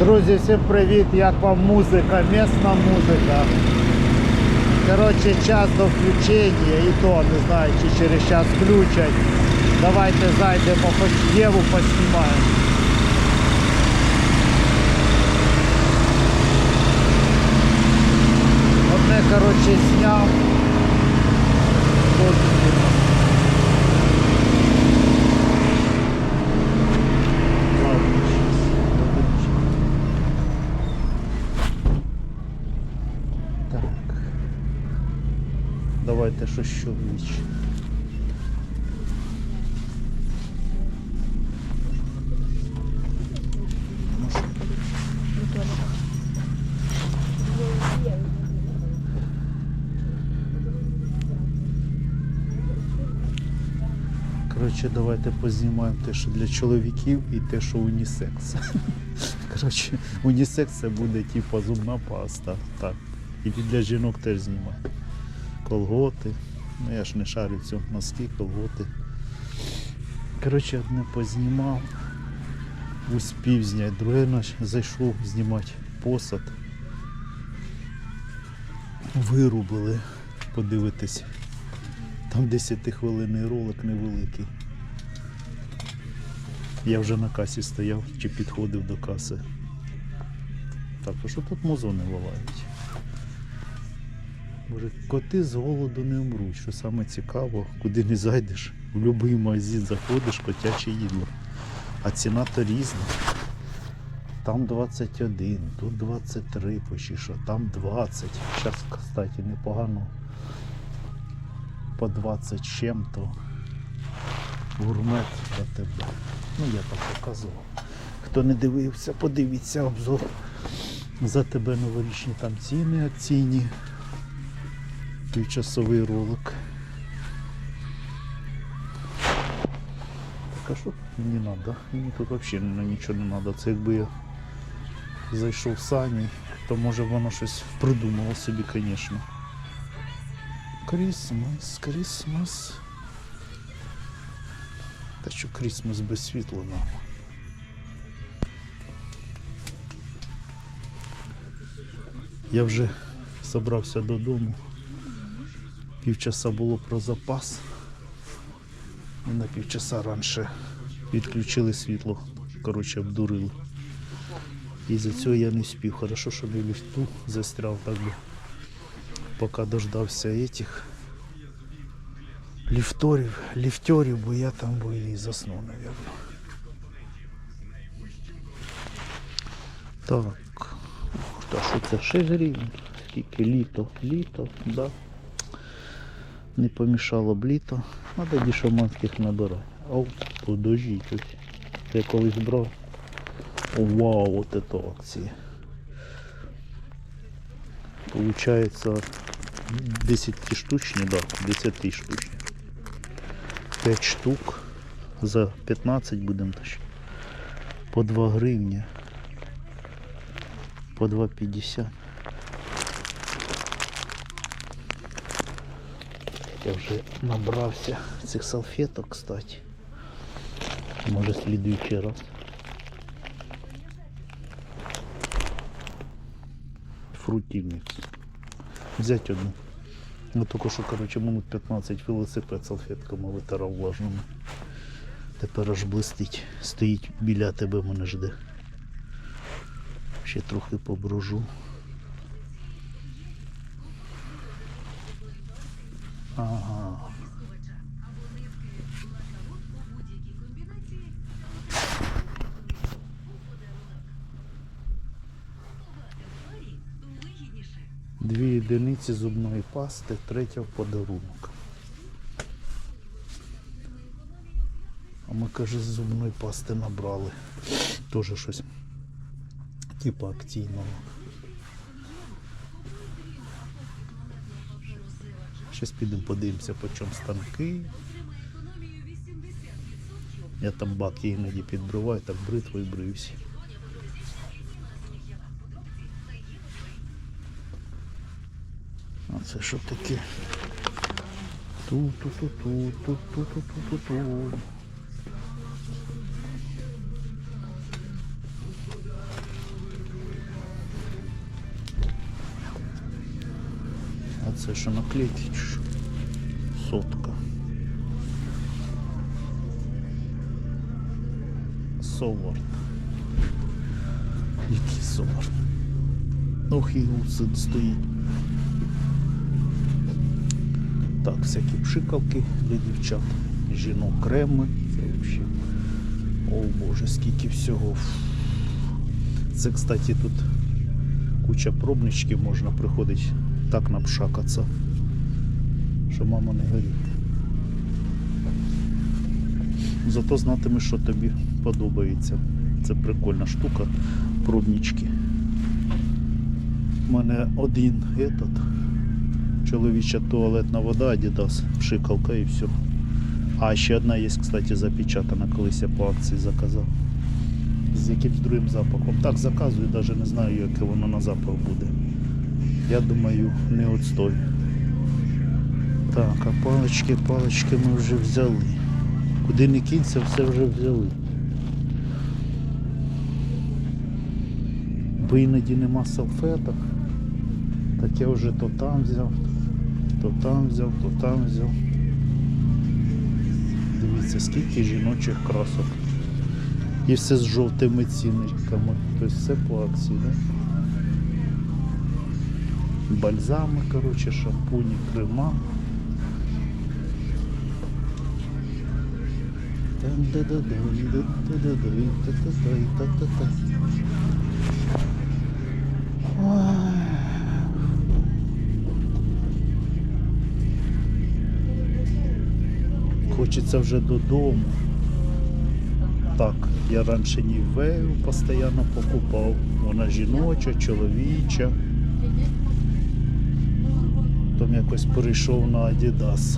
Друзі, всім привіт! Як вам музика, місна музика. Коротше, час до включення і то не знаю, чи через час включать. Давайте зайдемо, хоч Єву поснімаємо. Одне, коротше, зняв. Тут знімав. Ладно, щас, подивимось. Так. Щось що віч. Коротше, давайте познімаємо те, що для чоловіків і те, що унісекс. Коротше, унісекс це буде типу зубна паста. Так. І для жінок теж знімаю. Колготи. Ну я ж не шарю цьому. Носки, колготи. Коротше, одне познімав. Успів зняти. Друге наш зайшов знімати посад. Вирубили. Подивитись. Там 10 хвилинний ролик невеликий. Я вже на касі стояв чи підходив до каси. Так, а що тут мозони ловають? Боже, коти з голоду не вмруть, що саме цікаво, куди не зайдеш, в будь-який магазин заходиш, котяче їдло. А ціна то різна. Там 21, тут 23 почти що, там 20. Зараз, кстати, непогано по 20 чим-то. Гурмет для тебе. Ну я так показував. Хто не дивився, подивіться обзор. За тебе новорічні там ціни акційні. Півчасовий ролик. Так а що мені треба? Мені тут взагалі нічого не треба. Це якби я зайшов в сані, то може воно щось придумало собі, звісно. Крісмас, Крісмас. Та що Крісмас без світла нам. Я вже собрався додому. Півчаса було про запас. І на півчаса раніше відключили світло. Коротше, обдурили. І за цього я не спів. Хорошо, що не в ліфту застряв так би поки дождався этих ліфторів, ліфтерів, бо я там би і заснув, напевно. Так. Та що це 6 гривень? Скільки літо? Літо, да. Не помішало б літо. Надо дішоманських набирати. Ау, подождіть ось. Я колись брав. О, вау, от это акції. Получается 10 штучні, да, 10 штучні. 5 штук за 15 будемо тащити. По 2 гривні. По 2,50. Я вже набрався цих салфеток, кстати. Може слідуючий раз. Фруті. Взять одну. Ну тільки що, коротше, минут 15 велосипед салфетками витирав влажними. Тепер аж блистить. Стоїть біля тебе мене жде. Ще трохи поброжу. Ага. Дві одиниці зубної пасти, третя в подарунок. А ми, каже, з зубної пасти набрали. Теж щось типу акційного. Щось підемо подивимося, по чому станки. Я там бак іноді підбриваю, так бритвою брився. А це що таке? Ту-ту-ту-ту, Це що наклейки чи? Сотка. Совард. Який совард? Ох і гусит стоїть. Так, всякі пшикалки для дівчат. Жінок креми. Це взагалі. О боже, скільки всього. Це, кстати, тут куча пробничків можна приходити так напшакатися, що мама не горить. Зато знатимеш, що тобі подобається. Це прикольна штука, пробнички. У мене один этот, чоловіча туалетна вода Adidas, пшикалка і все. А ще одна є, кстати, запечатана, колись я по акції заказав. З якимсь другим запахом. Так заказую, навіть не знаю, яке воно на запах буде. Я думаю, не отстой. Так, а палички, палички ми вже взяли. Куди не кінься, все вже взяли. Бо іноді нема салфеток. Так я вже то там взяв, то там взяв, то там взяв. Дивіться, скільки жіночих красок. І все з жовтими цінниками. Тобто все по акції, да? Бальзами, коротше, шампуні, крема. Хочеться вже додому. Так, я раніше Нівею постійно покупав. Вона жіноча, чоловіча. Потім якось перейшов на Adidas.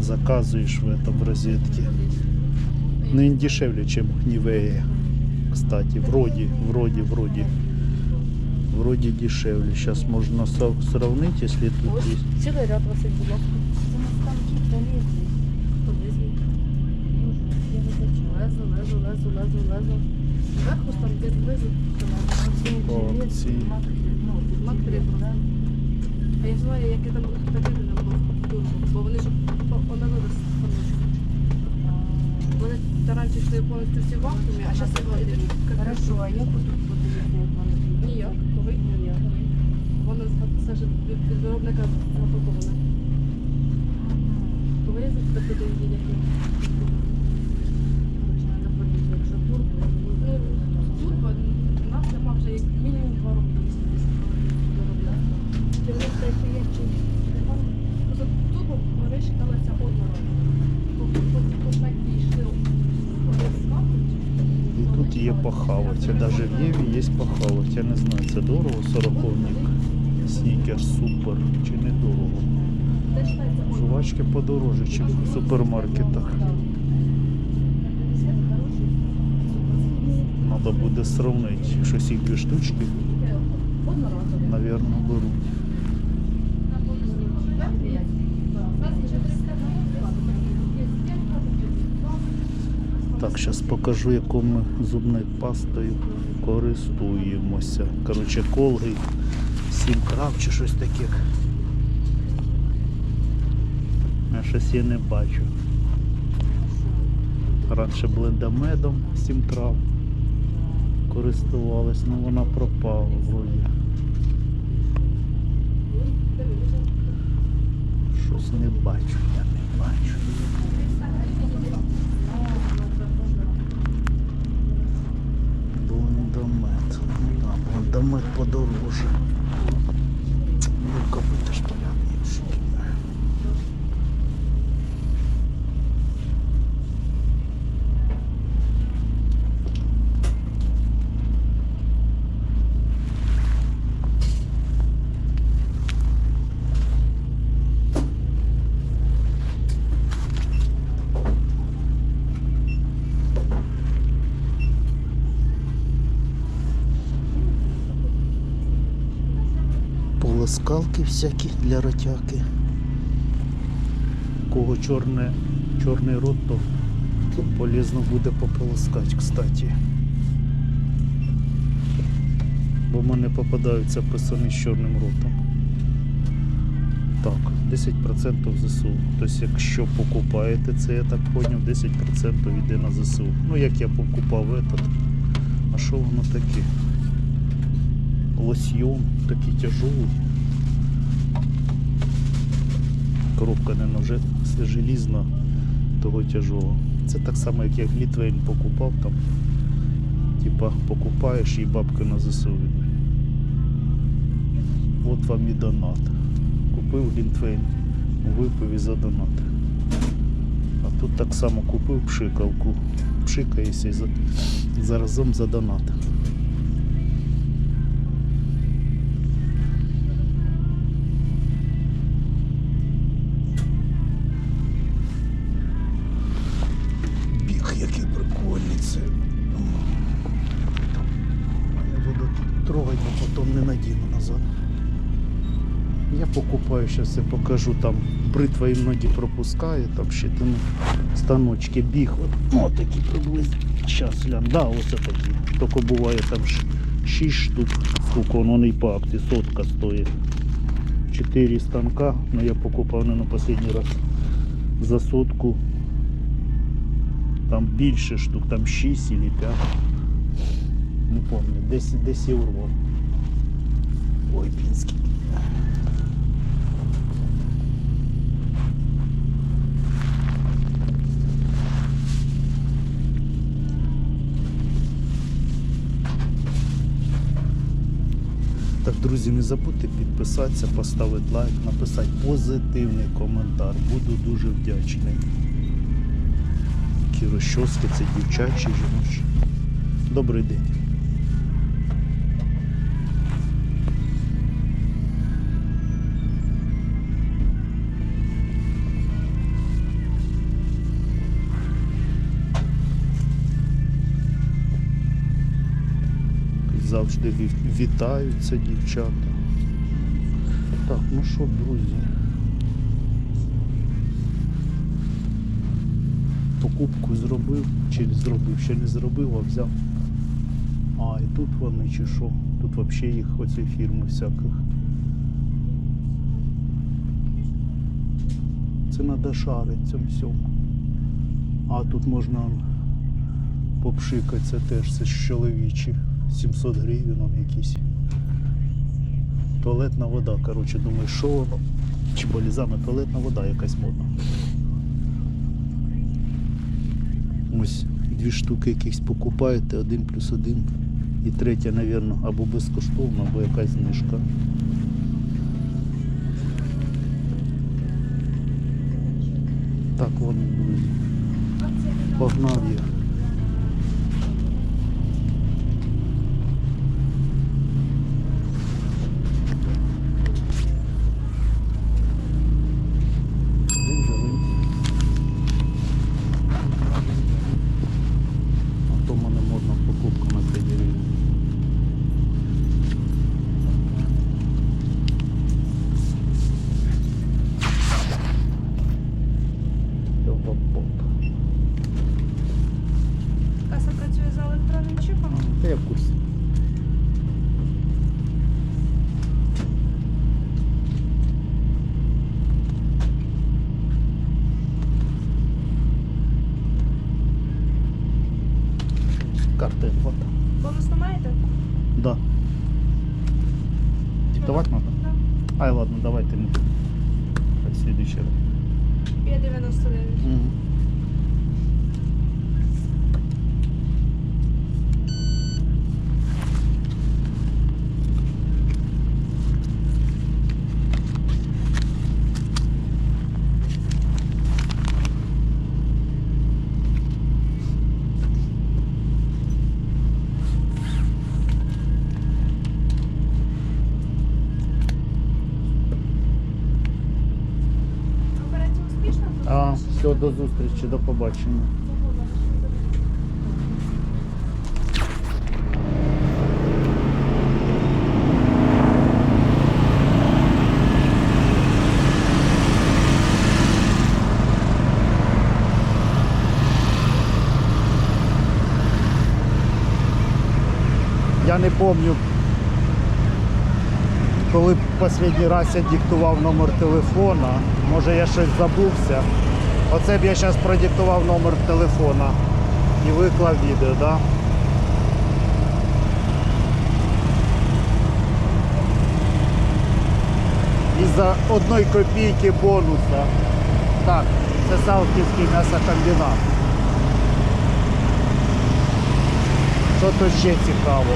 Заказуєш в этом в розетці. Ну він дешевле, ніж Нівея. Кстати, вроді, вроді, вроді. Вроді дешевле. Сейчас можно сра- сравнить, если тут есть. Цілий ряд висить, будь ласка. Лезо, лезо, лезо, лезо, лезо. Зверху ж там де знизу. По акції. Матері. А я знаю, які там такі не було бо вони ж оновили станочку. Вони раніше йшли повністю всі вакуумі, а зараз йдуть. Хорошо, а як тут подивитися? Ніяк, коли ніяк. Воно це ж від виробника запаковане. Коли я за тебе туди які. Якщо турбо, Ну, Турбо у нас нема вже як мінімум вишикалися одного. І тут є похавати. Навіть в Єві є похавати. Я не знаю, це дорого, сороковник. Снікер супер чи не дорого. Жувачки подорожче, ніж в супермаркетах. Треба буде сравнити. Якщо всіх дві штучки, напевно, беруть. Так, зараз покажу, якою ми зубною пастою користуємося. Коротше, колги, 7 крав чи щось таке. Я щось я не бачу. Раніше блендамедом 7 трав користувалась, але вона пропала вроді. Щось не бачу, я не бачу. Блондомет. Ну да, блондомет подороже. Ну, Полоскалки всякі для ротяки. Кого чорне, чорний рот, то полезно буде пополоскати, кстати. Бо в мене попадаються писани з чорним ротом. Так, 10% ЗСУ. Тобто, якщо покупаєте це, я так поняв, 10% йде на ЗСУ. Ну, як я покупав этот. А що воно таке? Лосьйон такий тяжелий. Коробка не ноже, желізна, того тяжелого. Це так само, як я Глітвейн покупав там. Типа покупаєш і бабки на ЗСУ. От вам і донат. Купив Глінтвейн, випив і за донат. А тут так само купив пшикалку. Пшикаєшся і за, заразом за донат. Трогати, а потім не надіну назад. Я покупаю, зараз я покажу, там бритва іноді пропускає, там ще там станочки біг. От, ну, такі приблизно. Зараз глянь, да, ось такі. Тільки буває там 6 штук, скільки воно не по акті, сотка стоїть. 4 станка, но я покупав не на останній раз за сотку. Там більше штук, там 6 или 5. Не пам'ятаю, десь, десь євро. Ой, пінський. Так, друзі, не забудьте підписатися, поставити лайк, написати позитивний коментар. Буду дуже вдячний. Такі розчоски, це дівчачі, жіночі. Добрий день. Завжди вітаються дівчата. Так, ну що, друзі. Покупку зробив, чи не зробив, ще не зробив, а взяв. А, і тут вони чи що? Тут взагалі їх оці фірми всяких. Це треба шарити цьому всьому. А тут можна попшикати, це теж це ж чоловічі. 700 гривень он якісь. Туалетна вода, коротше, думаю, що воно? Чи болізана туалетна вода якась модна. Ось дві штуки якихось покупаєте, один плюс один. І третя, мабуть, або безкоштовна, або якась знижка. Так, друзі. Погнав я. Я в курсі. Карта вот. Бонус не маєте? Да. Диктовать надо? Так. Ай, ладно, давайте не. Так, следующий раз. 5,99. Мгм. Операція успішна? А, все, до зустрічі, до побачення. Я не помню. коли останній раз я диктував номер телефона, може я щось забувся. Оце б я зараз продиктував номер телефона і виклав відео, так? Да? І за одної копійки бонуса. Так, це Салтівський м'ясокомбінат. Що тут ще цікаво?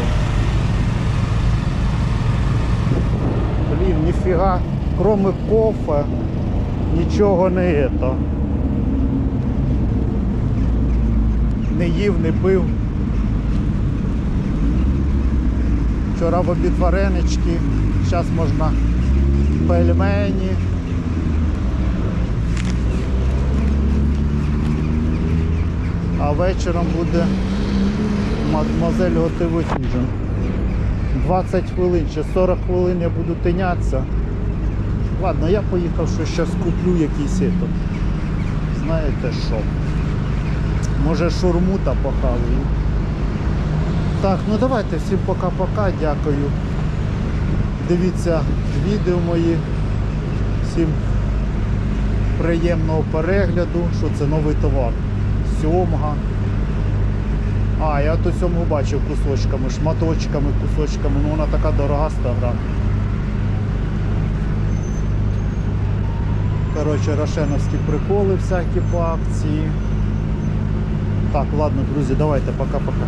Блін, ніфіга, кроме кофе, нічого не ето. Не їв, не пив. Вчора в обід варенички, зараз можна пельмені. А вечором буде мадмозель готовий ужин. 20 хвилин чи 40 хвилин я буду тинятися. Ладно, я поїхав, що зараз куплю якийсь ето. Знаєте що? Може шурму та похаваю. Так, ну давайте всім пока-пока, дякую. Дивіться відео мої. Всім приємного перегляду, що це новий товар. Сьомга. А, я то сьомгу бачив кусочками, шматочками, кусочками, ну вона така дорога 100 грам. Коротше, рошеновські приколи всякі по акції. Так, ладно, друзі, давайте, пока-пока.